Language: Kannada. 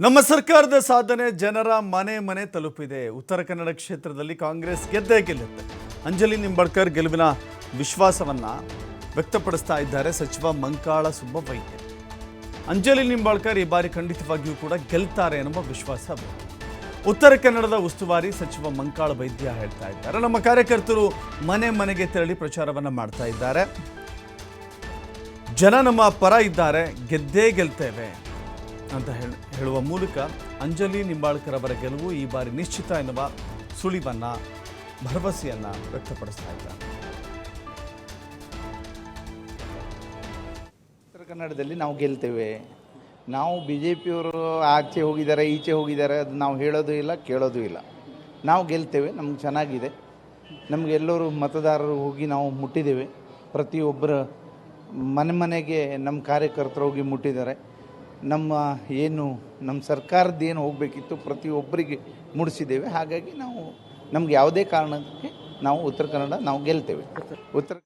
ನಮ್ಮ ಸರ್ಕಾರದ ಸಾಧನೆ ಜನರ ಮನೆ ಮನೆ ತಲುಪಿದೆ. ಉತ್ತರ ಕನ್ನಡ ಕ್ಷೇತ್ರದಲ್ಲಿ ಕಾಂಗ್ರೆಸ್ ಗೆದ್ದೇ ಗೆಲ್ಲುತ್ತೆ. ಅಂಜಲಿ ನಿಂಬಾಳ್ಕರ್ ಗೆಲುವಿನ ವಿಶ್ವಾಸವನ್ನ ವ್ಯಕ್ತಪಡಿಸ್ತಾ ಇದ್ದಾರೆ ಸಚಿವ ಮಂಕಾಳ ಸುಬ್ಬವೈದ್ಯ ಅಂಜಲಿ ನಿಂಬಾಳ್ಕರ್ ಈ ಬಾರಿ ಖಂಡಿತವಾಗಿಯೂ ಕೂಡ ಗೆಲ್ತಾರೆ ಎನ್ನುವ ವಿಶ್ವಾಸ ಉತ್ತರ ಕನ್ನಡದ ಉಸ್ತುವಾರಿ ಸಚಿವ ಮಂಕಾಳ ವೈದ್ಯ ಹೇಳ್ತಾ ಇದ್ದಾರೆ. ನಮ್ಮ ಕಾರ್ಯಕರ್ತರು ಮನೆ ಮನೆಗೆ ತೆರಳಿ ಪ್ರಚಾರವನ್ನ ಮಾಡ್ತಾ ಇದ್ದಾರೆ. ಜನ ನಮ್ಮ ಪರ ಇದ್ದಾರೆ. ಗೆದ್ದೇ ಗೆಲ್ತೇವೆ. ಅಂತ ಹೇಳ- ಹೇಳುವ ಮೂಲಕ ಅಂಜಲಿ ನಿಂಬಾಳ್ಕರ್ ಅವರ ಗೆಲುವು ಈ ಬಾರಿ ನಿಶ್ಚಿತ ಎನ್ನುವ ಸುಳಿವನ್ನ, ಭರವಸೆಯನ್ನ ವ್ಯಕ್ತಪಡಿಸ್ತಾ ಇದ್ದಾರೆ. ಉತ್ತರ ಕನ್ನಡದಲ್ಲಿ ನಾವು ಗೆಲ್ತೇವೆ. ನಾವು ಬಿ ಜೆ ಪಿಯವರು ಆಚೆ ಹೋಗಿದ್ದಾರೆ, ಈಚೆ ಹೋಗಿದ್ದಾರೆ ಅದು ನಾವು ಹೇಳೋದು ಇಲ್ಲ, ಕೇಳೋದು ಇಲ್ಲ. ನಾವು ಗೆಲ್ತೇವೆ, ನಮ್ಗೆ ಚೆನ್ನಾಗಿದೆ. ನಮಗೆಲ್ಲರೂ ಮತದಾರರು ಹೋಗಿ ನಾವು ಮುಟ್ಟಿದ್ದೇವೆ. ಪ್ರತಿಯೊಬ್ಬರ ಮನೆ ಮನೆಗೆ ನಮ್ಮ ಕಾರ್ಯಕರ್ತರು ಹೋಗಿ ಮುಟ್ಟಿದ್ದಾರೆ. ನಮ್ಮ ಏನು ನಮ್ಮ ಸರ್ಕಾರದ ಏನು ಹೋಗಬೇಕಿತ್ತು ಪ್ರತಿಯೊಬ್ಬರಿಗೆ ಮೂಡಿಸಿದ್ದೇವೆ. ಹಾಗಾಗಿ ನಾವು ನಮ್ಗೆ ಯಾವುದೇ ಕಾರಣಕ್ಕೆ ನಾವು ಉತ್ತರ ಕನ್ನಡ ನಾವು ಗೆಲ್ತೇವೆ. ಉತ್ತರ